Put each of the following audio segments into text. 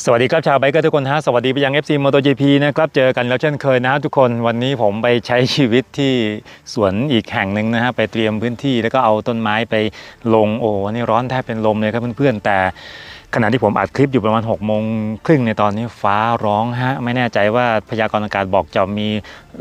สวัสดีครับชาวไบเกอร์ทุกคนฮะสวัสดีไปยัง FC MotoGP นะครับเจอกันแล้วเช่นเคยนะฮะทุกคนวันนี้ผมไปใช้ชีวิตที่สวนอีกแห่งหนึ่งนะฮะไปเตรียมพื้นที่แล้วก็เอาต้นไม้ไปลงโอ้วันนี่ร้อนแทบเป็นลมเลยครับเพื่อนๆแต่ ขณะที่ผมอัดคลิปอยู่ประมาณ6กโมงครึ่งในตอนนี้ฟ้าร้องฮะ ไม่แน่ใจว่าพยากรณ์อากาศบอกจะมี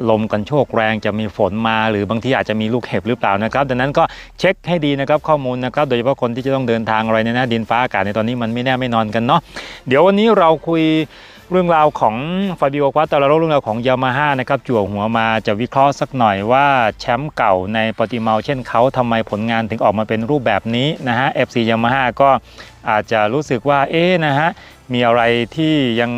ลมกันโชกแรงจะมีฝนมา หรือบางทีอาจจะมีลูกเห็บหรือเปล่านะครับ ดังนั้นก็เช็คให้ดีนะครับข้อมูลนะครับ โดยเฉพาะคนที่จะต้องเดินทางอะไรเนี่ยนะดินฟ้าอากาศในตอนนี้มันไม่แน่ไม่นอนกันเนาะเดี๋ยววันนี้เราคุย เรื่องราวของฟาบิโอควาตาลาโรเรื่องราวของยามาฮ่านะครับจั่วหัวมาจะวิเคราะห์สักหน่อยว่าแชมป์เก่าในปติเมาเช่นเขาทำไมผลงานถึงออกมาเป็นรูปแบบนี้นะฮะ FC ยามาฮ่าก็อาจจะรู้สึกว่าเอ๊ะนะฮะมีอะไรที่ยัง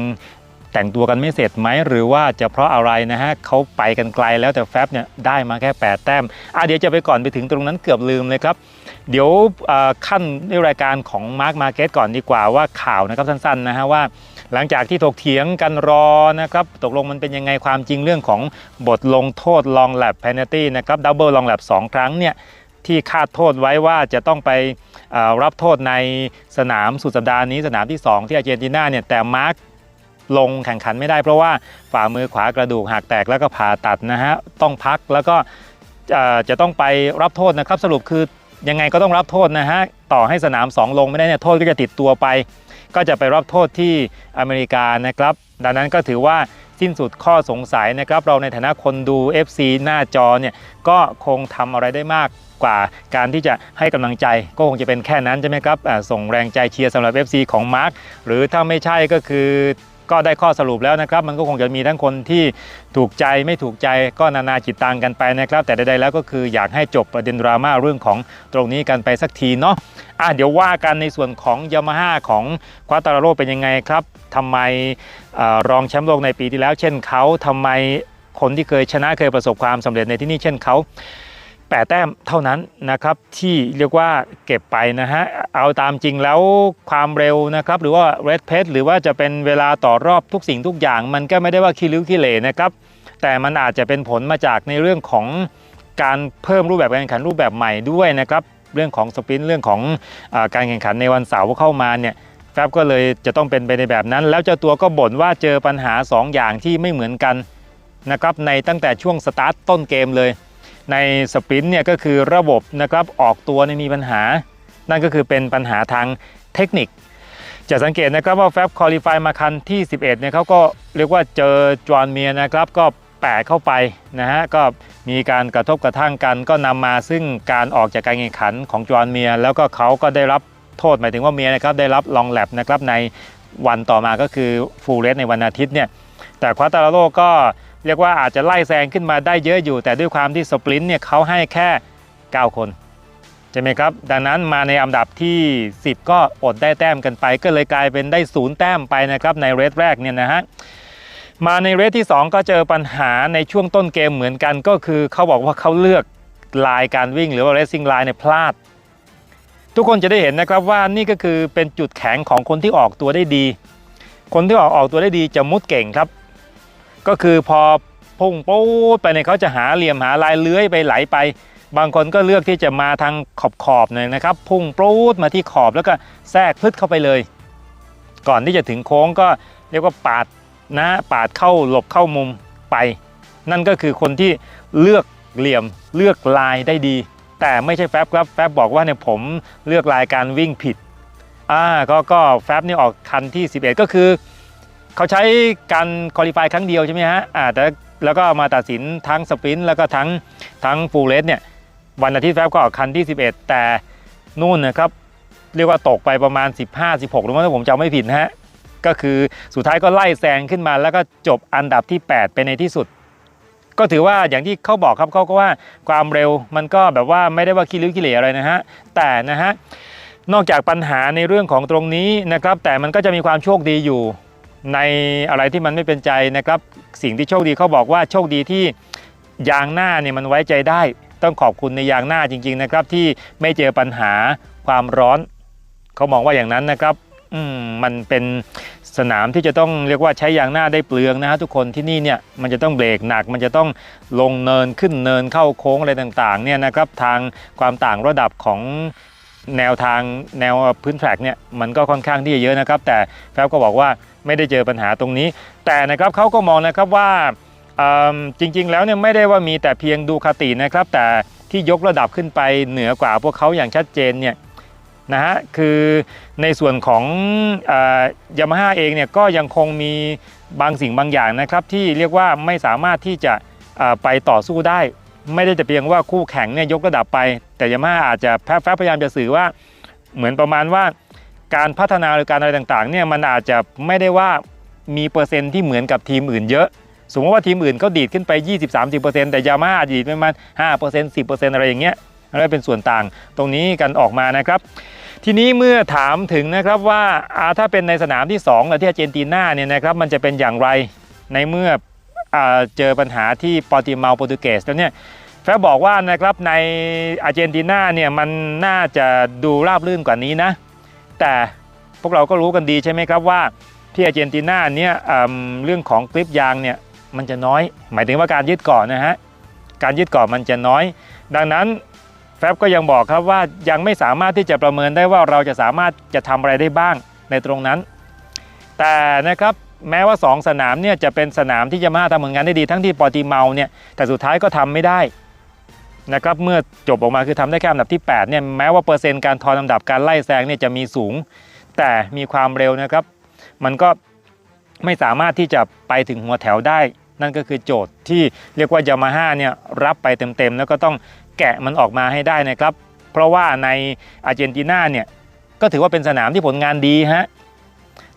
แต่งตัวกันไม่เสร็จไหมหรือว่าจะเพราะอะไรนะฮะเขาไปกันไกลแล้วแต่แฟบเนี่ยได้มาแค่ 8 แต้มอะเดี๋ยวจะไปก่อนไปถึงตรงนั้นเกือบลืมเลยครับ เดี๋ยวขั้นในรายการของมาร์ m มาเก็ตก่อนดีกว่าว่าข่าวนะครับสั้นๆนะฮะว่า หลังจากที่ถกเถียงกันรอนะครับตกลงมันเป็นยังไงความจริงเรื่องของบทลงโทษลองแลบเพน a ตี้นะครับดับเบิลลองแลบสองครั้งเนี่ยที่คาดโทษไว้ว่าจะต้องไปรับโทษในสนามสุดสัปดาห์นี้สนามที่ 2 ที่อาร์เจนตินาเนี่ยแต่มาร์กลงแข่งขันไม่ได้เพราะว่าฝ่ามือขวากระดูกหักแตกแล้วก็ผ่าตัดนะฮะต้องพักแล้วก็จะต้องไปรับโทษนะครับ สรุปคือยังไงก็ต้องรับโทษนะฮะต่อให้สนาม 2 ลงไม่ได้เนี่ยโทษก็จะติดตัวไป ก็จะไปรับโทษที่อเมริกานะครับ ดังนั้นก็ถือว่าสิ้นสุดข้อสงสัยนะครับ เราในฐานะคนดู FC หน้าจอเนี่ยก็คงทำอะไรได้มากกว่าการที่จะให้กำลังใจก็คงจะเป็นแค่นั้นใช่ไหมครับส่งแรงใจเชียร์สำหรับ FC ของมาร์คหรือถ้าไม่ใช่ก็คือ ก็ได้ข้อสรุปแล้วนะครับ มันก็คงจะมีทั้งคนที่ถูกใจไม่ถูกใจก็นานาจิตตังกันไปนะครับ แต่ใดๆแล้วก็คืออยากให้จบประเด็นดราม่าเรื่องของตรงนี้กันไปสักทีเนาะอะเดี๋ยวว่ากันในส่วนของยามาฮ่าของควาตาราโรเป็นยังไงครับทำไมเอ่อรองแชมป์โลกในปีที่แล้ว เช่นเขาทำไมคนที่เคยชนะเคยประสบความสำเร็จในที่นี่เช่นเขา แปดแต้มเท่านั้นนะครับที่เรียกว่าเก็บไปนะฮะเอาตามจริงแล้วความเร็วนะครับหรือว่าเรดเพหรือว่าจะเป็นเวลาต่อรอบทุกสิ่งทุกอย่าง มันก็ไม่ได้ว่าคิริ้วคิเหร่นะครับแต่มันอาจจะเป็นผลมาจากในเรื่องของการเพิ่มรูปแบบการแข่งขันรูปแบบใหม่ด้วยนะครับเรื่องของสปินเรื่องของอการแข่งขันในวันเสาร์เข้ามาเนี่ยแฟบก็เลยจะต้องเป็นไปในแบบนั้น แล้วเจ้าตัวก็บ่นว่าเจอปัญหา 2 อย่างที่ไม่เหมือนกันนะครับในตั้งแต่ช่วงสตาร์ทต้นเกมเลย ในสปรินต์เนี่ยก็คือระบบนะครับออกตัวเนี่ยมีปัญหา นั่นก็คือเป็นปัญหาทางเทคนิค จะสังเกตนะครับว่าแฟบคอลี่ไฟมาคันที่ 11เนี่ยเขาก็เรียกว่าเจอจอห์นเมียนะครับก็แปะเข้าไปนะฮะก็มีการกระทบกระทั่งกันก็นำมาซึ่งการออกจากการแข่งขันของจอห์นเมีย แล้วก็เขาก็ได้รับโทษหมายถึงว่าเมียนะครับได้รับลองแลบนะครับในวันต่อมาก็คือฟูลเรสในวันอาทิตย์เนี่ยแต่ควาตาราโลก็ เรียกว่าอาจจะไล่แซงขึ้นมาได้เยอะอยู่ แต่ด้วยความที่สปรินต์เนี่ยเขาให้แค่ 9 คนใช่ไหมครับ ดังนั้นมาในอันดับที่ 10 ก็อดได้แต้มกันไป ก็เลยกลายเป็นได้ศูนย์แต้มไปนะครับในเรสแรกเนี่ยนะฮะมาในเรสที่ 2 ก็เจอปัญหาในช่วงต้นเกมเหมือนกันก็คือเขาบอกว่าเขาเลือกลายการวิ่งหรือว่า racing line เนี่ยพลาด ทุกคนจะได้เห็นนะครับว่านี่ก็คือเป็นจุดแข็งของคนที่ออกตัวได้ดี คนที่ออกออกตัวได้ดีจะมุดเก่งครับ ก็คือพอพุ่งปู๊ดไปเนี่ยเขาจะหาเหลี่ยมหาลายเลื้อยไปไหลไป บางคนก็เลือกที่จะมาทางขอบขอบหน่อยนะครับ พุ่งปูดมาที่ขอบแล้วก็แทรกพลึดเข้าไปเลย ก่อนที่จะถึงโค้งก็เรียกว่าปาดนะปาดเข้าหลบเข้ามุมไป นั่นก็คือคนที่เลือกเหลี่ยมเลือกลายได้ดี แต่ไม่ใช่แฟบครับแฟบบอกว่าเนี่ยผมเลือกลายการวิ่งผิดอ่าก็ก็แฟบนี่ออกคันที่ 11 ก็คือ เขาใช้การคอลี่ฟายครั้งเดียวใช่ไหมฮะอ่าแต่แล้วก็มาตัดสินทั้งสปรินต์แล้วก็ทั้งทั้งฟูลเรสเนี่ยวันอาทิตย์แฟบก็ออกคันที่ 11 แต่นู่นนะครับเรียกว่าตกไปประมาณ 15 16หรือว่าถ้าผมจำไม่ผิดฮะก็คือสุดท้ายก็ไล่แซงขึ้นมา แล้วก็จบอันดับที่ 8 ไปในที่สุด ก็ถือว่าอย่างที่เขาบอกครับเขาก็ว่าความเร็วมันก็แบบว่าไม่ได้ว่าขี้ริ้วขี้เหร่อะไรนะฮะแต่นะฮะนอกจากปัญหาในเรื่องของตรงนี้นะครับแต่มันก็จะมีความโชคดีอยู่ ในอะไรที่มันไม่เป็นใจนะครับ สิ่งที่โชคดีเขาบอกว่าโชคดีที่ยางหน้าเนี่ยมันไว้ใจได้ ต้องขอบคุณในยางหน้าจริง ๆนะครับ ที่ไม่เจอปัญหาความร้อน เขามองว่าอย่างนั้นนะครับมมันเป็นสนามที่จะต้องเรียกว่าใช้ยางหน้าได้เปลืองนะฮะทุกคนที่นี่เนี่ยมันจะต้องเบรกหนัก มันจะต้องลงเนินขึ้นเนินเข้าโค้งอะไรต่างๆเนี่ยนะครับทางความต่างระดับของ แนวทางแนวพื้นแทร็กเนี่ยมันก็ค่อนข้างที่จะเยอะนะครับ แต่แฟบก็บอกว่าไม่ได้เจอปัญหาตรงนี้ แต่นะครับเขาก็มองนะครับว่าจริงๆ แล้วเนี่ยไม่ได้ว่ามีแต่เพียงดูคาตินะครับ แต่ที่ยกระดับขึ้นไปเหนือกว่าพวกเขาอย่างชัดเจนเนี่ยนะฮะคือในส่วนของยามาฮ่าเองเนี่ยก็ยังคงมีบางสิ่งบางอย่างนะครับ ที่เรียกว่าไม่สามารถที่จะไปต่อสู้ได้ ไม่ได้แต่เพียงว่าคู่แข่งเนี่ยยกระดับไป แต่ยามาฮ่าอาจจะแพบพยายามจะสื่อว่าเหมือนประมาณว่าการพัฒนาหรือการอะไรต่างๆเนี่ยมันอาจจะไม่ได้ว่ามีเปอร์เซ็นต์ที่เหมือนกับทีมอื่นเยอะ สมมติว่าทีมอื่นเขาดีดขึ้นไป 20-30%แต่ยามาดีดประมาณ5% 10%อะไรอย่างเงี้ยนั่นเป็นส่วนต่างตรงนี้กันออกมานะครับ ทีนี้เมื่อถามถึงนะครับว่าถ้าเป็นในสนามที่2และที่อาร์เจนตินาเนี่ยนะครับมันจะเป็นอย่างไรในเมื่อ เจอปัญหาที่ปอร์ติเมาโปรตุเกสแล้วเนี่ยแฟบบอกว่านะครับในอาร์เจนตินาเนี่ยมันน่าจะดูราบรื่นกว่านี้นะ แต่พวกเราก็รู้กันดีใช่ไหมครับว่าที่อาร์เจนตินาเนี่ยอืมเรื่องของกริปยางเนี่ยมันจะน้อย หมายถึงว่าการยึดเกาะนะฮะการยึดเกาะมันจะน้อย ดังนั้นแฟบก็ยังบอกครับว่ายังไม่สามารถที่จะประเมินได้ว่าเราจะสามารถจะทำอะไรได้บ้างในตรงนั้น แต่นะครับ แม้ว่า 2 สนามเนี่ยจะเป็นสนามที่ยามาฮ่าทำผลงานได้ดีทั้งที่ปอร์ติเมาเนี่ยแต่สุดท้ายก็ทำไม่ได้นะครับเมื่อจบออกมาคือทำได้แค่อันดับที่8เนี่ยแม้ว่าเปอร์เซ็นต์การทอนอันดับการไล่แซงเนี่ยจะมีสูง แต่มีความเร็วนะครับ มันก็ไม่สามารถที่จะไปถึงหัวแถวได้ นั่นก็คือโจทย์ที่เรียกว่ายามาฮ่าเนี่ยรับไปเต็มๆ แล้วก็ต้องแกะมันออกมาให้ได้นะครับ เพราะว่าในอาร์เจนตินาเนี่ยก็ถือว่าเป็นสนามที่ผลงานดีฮะ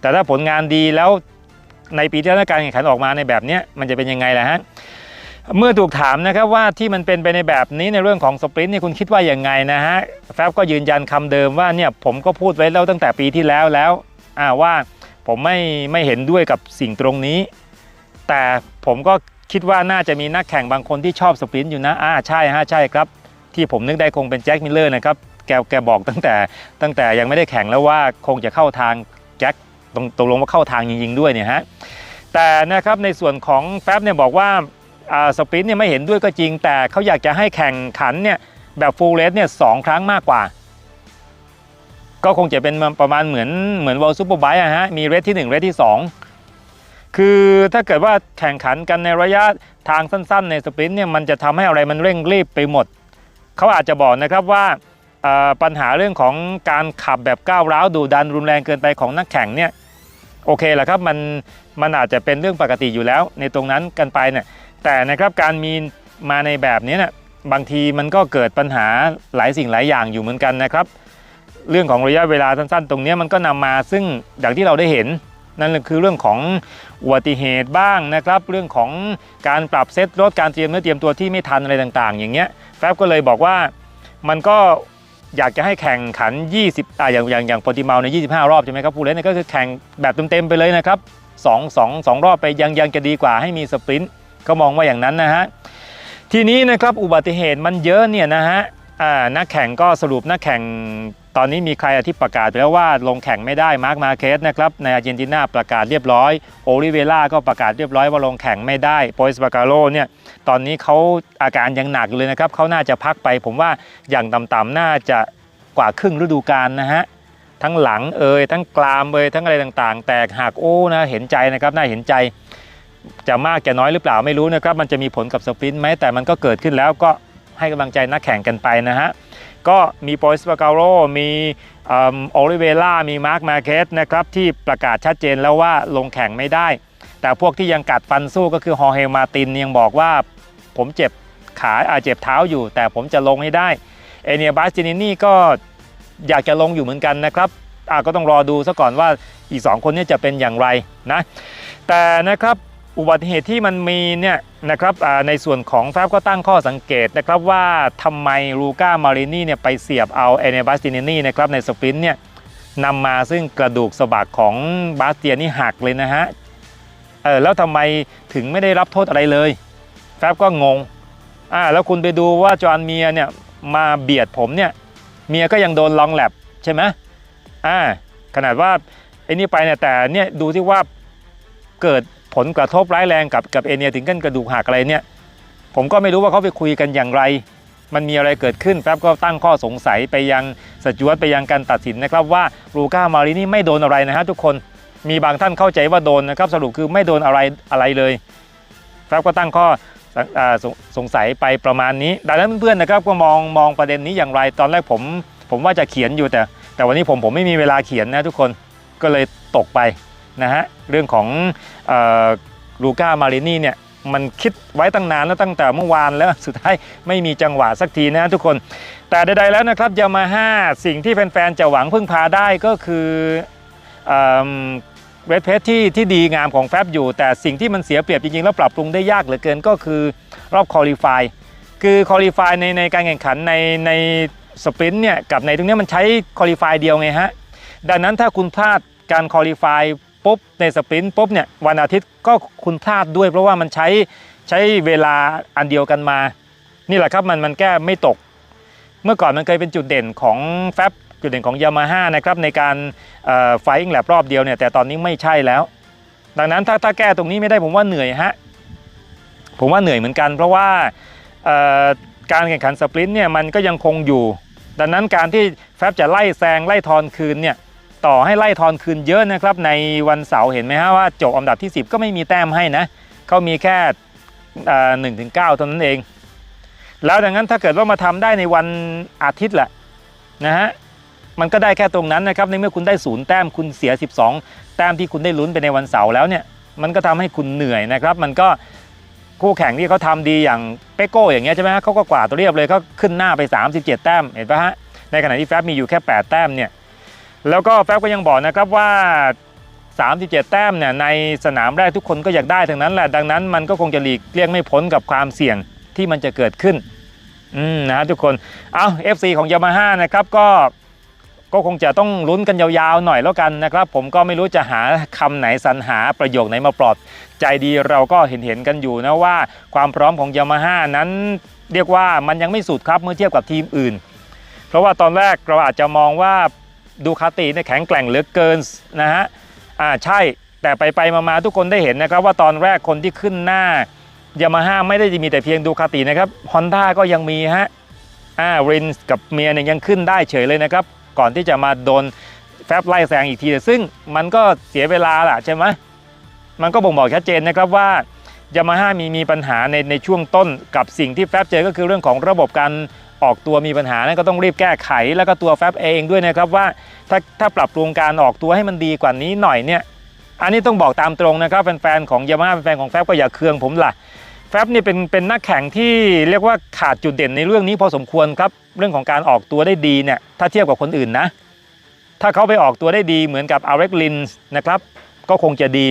แต่ถ้าผลงานดีแล้ว ในปีที่แล้วการแข่งขันออกมาในแบบนี้มันจะเป็นยังไงล่ะฮะเมื่อถูกถามนะครับว่าที่มันเป็นไปในแบบนี้ในเรื่องของสปรินต์เนี่ยคุณคิดว่าอย่างไงนะฮะแฟบก็ยืนยันคำเดิมว่าเนี่ยผมก็พูดไว้แล้วตั้งแต่ปีที่แล้วแล้วว่าผมไม่ไม่เห็นด้วยกับสิ่งตรงนี้ แต่ผมก็คิดว่าน่าจะมีนักแข่งบางคนที่ชอบสปรินต์อยู่นะอ่าใช่ฮะใช่ครับ ที่ผมนึกได้คงเป็นแจ็คมิลเลอร์นะครับแกแกบอกตั้งแต่ตั้งแต่ยังไม่ได้แข่งแล้วว่าคงจะเข้าทาง ตรงตกลงว่าเข้าทางจริงๆด้วยเนี่ยฮะแต่นะครับในส่วนของแฟบเนี่ยบอกว่าสปรินต์เนี่ยไม่เห็นด้วยก็จริง แต่เขาอยากจะให้แข่งขันเนี่ยแบบฟูลเรสเนี่ยสองครั้งมากกว่า ก็คงจะเป็นประมาณเหมือนเหมือนวอลซูเปอร์ไบค์อะฮะมีเรสที่ 1 เรสที่ 2 คือถ้าเกิดว่าแข่งขันกันในระยะทางสั้นๆ ในสปรินต์เนี่ยมันจะทำให้อะไรมันเร่งรีบไปหมด เขาอาจจะบอกนะครับว่าปัญหาเรื่องของการขับแบบก้าวร้าวดุดันรุนแรงเกินไปของนักแข่งเนี่ย โอเคแหละครับมันมันอาจจะเป็นเรื่องปกติอยู่แล้ว ในตรงนั้นกันไปเนี่ยแต่นะครับการมีมาในแบบนี้เนี่ยบางทีมันก็เกิดปัญหาหลายสิ่งหลายอย่างอยู่เหมือนกันนะครับ เรื่องของระยะเวลาสั้นๆ ตรงนี้มันก็นำมาซึ่งอย่างที่เราได้เห็น นั่นคือเรื่องของอุบัติเหตุบ้างนะครับ เรื่องของการปรับเซตรถการเตรียมเนื้อเตรียมตัวที่ไม่ทันอะไรต่าง ๆ อย่างเงี้ยแฟบก็เลยบอกว่ามันก็ อยากจะให้แข่งขัน 20อ่าอย่างอย่างอย่างโปรติเมาใน25 รอบใช่ไหมครับผู้เล่นเนยก็คือแข่งแบบเต็มๆไปเลยนะครับ2 2 2 รอบไปยังยังจะดีกว่าให้มีสปรินต์ก็มองว่าอย่างนั้นนะฮะทีนี้นะครับอุบัติเหตุมันเยอะเนี่ยนะฮะ นักแข่งก็สรุปนักแข่งตอนนี้มีใครที่ประกาศไปแล้วว่าลงแข่งไม่ได้มาร์คมาเคสนะครับในอาร์เจนตินาประกาศเรียบร้อยโอลิเวล่าก็ประกาศเรียบร้อยว่าลงแข่งไม่ได้โปรสปาการโลเนี่ยตอนนี้เขาอาการยังหนักเลยนะครับเขาน่าจะพักไป ผมว่าอย่างต่ำๆน่าจะกว่าครึ่งฤดูกาลนะฮะทั้งหลังเอ่ยทั้งกรามเอ่ยทั้งอะไรต่างๆ แตกหักโอ้นะเห็นใจนะครับน่าเห็นใจจะมากจะน้อยหรือเปล่าไม่รู้นะครับมันจะมีผลกับสปรินต์ไหมแต่มันก็เกิดขึ้นแล้วก็ ให้กำลังใจนักแข่งกันไปนะฮะ ก็มีโปรสปาการโรมีโอลิเวล่ามีมาร์คมาเคสนะครับที่ประกาศชัดเจนแล้วว่าลงแข่งไม่ได้ แต่พวกที่ยังกัดฟันสู้ก็คือฮอเฮมาตินยังบอกว่าผมเจ็บขาอาเจ็บเท้าอยู่ แต่ผมจะลงให้ได้ เอเนียบาสตินินี่ก็อยากจะลงอยู่เหมือนกันนะครับอะก็ต้องรอดูซะก่อนว่าอีก 2 คนนี้จะเป็นอย่างไรนะ แต่นะครับ อุบัติเหตุที่มันมีเนี่ยนะครับในส่วนของแฟบก็ตั้งข้อสังเกตนะครับว่าทำไมลูก้ามารินี่เนี่ยไปเสียบเอาเอเนบาสตินนี่นะครับในสปรินต์เนี่ยนำมาซึ่งกระดูกสะบักของบาสเตียนี่หักเลยนะฮะเออแล้วทำไมถึงไม่ได้รับโทษอะไรเลย แฟบก็งงอ่าแล้วคุณไปดูว่าจอห์นเมียเนี่ยมาเบียดผมเนี่ยเมียก็ยังโดนลองแลบใช่ไหมอ่าขนาดว่าไอ้นี่ไปเนี่ยแต่เนี่ยดูที่ว่าเกิด ผลกระทบร้ายแรงกับกับเอเนียถึงกันกระดูกหักอะไรเนี่ยผมก็ไม่รู้ว่าเขาไปคุยกันอย่างไร มันมีอะไรเกิดขึ้นแฟบก็ตั้งข้อสงสัยไปยังสจวตไปยังการตัดสินนะครับว่าลูก้ามารินี่ไม่โดนอะไรนะฮะทุกคนมีบางท่านเข้าใจว่าโดนนะครับสรุปคือไม่โดนอะไรอะไรเลยแฟบก็ตั้งข้อสงอ่าสงสงสัยไปประมาณนี้ ดังนั้นเพื่อนๆนะครับก็มองมองประเด็นนี้อย่างไร ตอนแรกผมผมว่าจะเขียนอยู่แต่ แต่วันนี้ผมผมไม่มีเวลาเขียนนะทุกคนก็เลยตกไป นะฮะเรื่องของลูก้ามารินี่เนี่ยมันคิดไว้ตั้งนานแล้วตั้งแต่เมื่อวานแล้วสุดท้ายไม่มีจังหวะสักทีนะทุกคน แต่ใดๆแล้วนะครับยามาฮ่าสิ่งที่แฟนๆจะหวังพึ่งพาได้ก็คือเวทเพสที่ที่ดีงามของแฟบอยู่ แต่สิ่งที่มันเสียเปรียบจริงๆ แล้วปรับปรุงได้ยากเหลือเกินก็คือรอบคอลี่ฟายคือคอลี่ฟายในในการแข่งขันในในสปรินต์เนี่ยกับในตรงนี้มันใช้คอลี่ฟายเดียวไงฮะดังนั้นถ้าคุณพลาดการคอลี่ฟาย ปุ๊บในสปรินต์ปุ๊บเนี่ยวันอาทิตย์ก็คุณพลาดด้วย เพราะว่ามันใช้ใช้เวลาอันเดียวกันมา นี่แหละครับมันมันแก้ไม่ตก เมื่อก่อนมันเคยเป็นจุดเด่นของแฟบจุดเด่นของยามาฮ่านะครับในการไฟอิงแลบรอบเดียวเนี่ยแต่ตอนนี้ไม่ใช่แล้ว ดังนั้นถ้าถ้าแก้ตรงนี้ไม่ได้ผมว่าเหนื่อยฮะผมว่าเหนื่อยเหมือนกัน เพราะว่าการแข่งขันสปรินต์เนี่ยมันก็ยังคงอยู่ ดังนั้นการที่แฟบจะไล่แซงไล่ทอนคืนเนี่ย ต่อให้ไล่ทอนคืนเยอะนะครับ ในวันเสาร์เห็นไหมฮะว่าจบอันดับที่ 10 ก็ไม่มีแต้มให้นะเขามีแค่หนึ่งถึงเก้าเท่านั้นเอง แล้วดังนั้นถ้าเกิดว่ามาทำได้ในวันอาทิตย์แหละนะฮะมันก็ได้แค่ตรงนั้นนะครับในเมื่อคุณได้ศูนย์แต้มคุณเสีย 12 แต้มที่คุณได้ลุ้นไปในวันเสาร์แล้วเนี่ยมันก็ทำให้คุณเหนื่อยนะครับ มันก็คู่แข่งที่เขาทำดีอย่างเปโก้อย่างเงี้ยใช่ไหมฮะเขาก็กวาดตัวเรียบเลยเขาขึ้นหน้าไป 37 แต้มเห็นปะฮะในขณะที่แฟบมีอยู่แค่ 8 แต้มเนี่ย แล้วก็แฟบก็ยังบอกนะครับว่า 37 แต้มเนี่ยในสนามแรกทุกคนก็อยากได้ทั้งนั้นแหละดังนั้นมันก็คงจะหลีกเลี่ยงไม่พ้นกับความเสี่ยงที่มันจะเกิดขึ้นอืมนะทุกคนเอา FC ของยามาฮ่านะครับก็ก็คงจะต้องลุ้นกันยาวๆหน่อยแล้วกันนะครับ ผมก็ไม่รู้จะหาคำไหนสรรหาประโยคไหนมาปลอบใจดีเราก็เห็นเห็นๆกันอยู่นะว่า ความพร้อมของยามาฮ่านั้น เรียกว่ามันยังไม่สุดครับเมื่อเทียบกับทีมอื่น เพราะว่าตอนแรกเราอาจจะมองว่า ดูคาติเนี่ยแข็งแกร่งเหลือเกินนะฮะอ่าใช่แต่ไปไปๆมาๆทุกคนได้เห็นนะครับว่าตอนแรกคนที่ขึ้นหน้ายามาฮ่าไม่ได้จะมีแต่เพียงดูคาตินะครับฮอนด้าก็ยังมีฮะอ่ารินกับเมียเนี่ยยังขึ้นได้เฉยเลยนะครับ ก่อนที่จะมาโดนแฟบไล่แซงอีกทีซึ่งมันก็เสียเวลาล่ะใช่ไหมมันก็บ่งบอกชัดเจนนะครับว่ายามาฮ่ามีมีปัญหาในในช่วงต้นกับสิ่งที่แฟบเจอก็คือเรื่องของระบบการ ออกตัวมีปัญหานั่นก็ต้องรีบแก้ไข แล้วก็ตัวแฟบเองด้วยนะครับว่าถ้าถ้าปรับปรุงการออกตัวให้มันดีกว่านี้หน่อยเนี่ยอันนี้ต้องบอกตามตรงนะครับแฟนๆของยามาฮ่าแฟนของแฟบก็อย่าเคืองผมล่ะแฟบนี่เป็นเป็นนักแข่งที่เรียกว่าขาดจุดเด่นในเรื่องนี้พอสมควรครับเรื่องของการออกตัวได้ดีเนี่ยถ้าเทียบกับคนอื่นนะ ถ้าเขาไปออกตัวได้ดีเหมือนกับอาร์เรกลินนะครับก็คงจะดี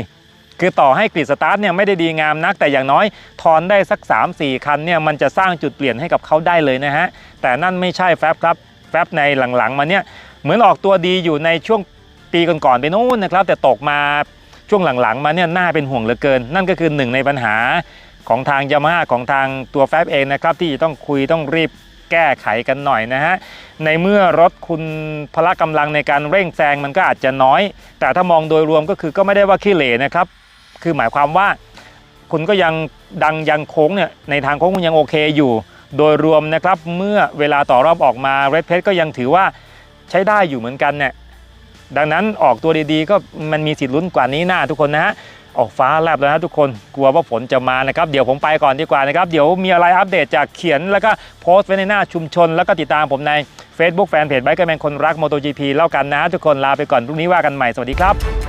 คือต่อให้กริดสตาร์ทเนี่ยไม่ได้ดีงามนัก แต่อย่างน้อยทอนได้สัก 3-4 คันเนี่ยมันจะสร้างจุดเปลี่ยนให้กับเขาได้เลยนะฮะ แต่นั่นไม่ใช่แฟบครับแฟบในหลังๆมาเนี่ยเหมือนออกตัวดีอยู่ในช่วงปีก่อนๆไปนู้นนะครับ แต่ตกมาช่วงหลังๆมาเนี่ยน่าเป็นห่วงเหลือเกิน นั่นก็คือหนึ่งในปัญหาของทางยามาฮ่าของทางตัวแฟบเองนะครับที่จะต้องคุยต้องรีบแก้ไขกันหน่อยนะฮะ ในเมื่อรถคุณพละกำลังในการเร่งแซงมันก็อาจจะน้อย แต่ถ้ามองโดยรวมก็คือก็ไม่ได้ว่าขี้เหร่นะครับ คือหมายความว่าคุณก็ยังดังยังโค้งเนี่ยในทางโค้งคุณยังโอเคอยู่ โดยรวมนะครับเมื่อเวลาต่อรอบออกมาเรดเพ e ก็ยังถือว่าใช้ได้อยู่เหมือนกันเนี่ยดังนั้นออกตัวดีๆ ก็มันมีสิทธิ์ลุ้นกว่านี้หน้าทุกคนนะฮะออกฟ้าแลบแล้วนะทุกคนกลัวว่าฝนจะมานะครับเดี๋ยวผมไปก่อนดีกว่านะครับเดี๋ยวมีอะไรอัปเดตจากเขียนแล้วก็โพสต์ไว้ในหน้าชุมชน แล้วก็ติดตามผมใน Facebook แฟนเพจไบค์แมนคนรัก MotoGP แล้วกันนะ ทุกคนลาไปก่อนพรุ่งนี้ว่ากันใหม่สวัสดีครับ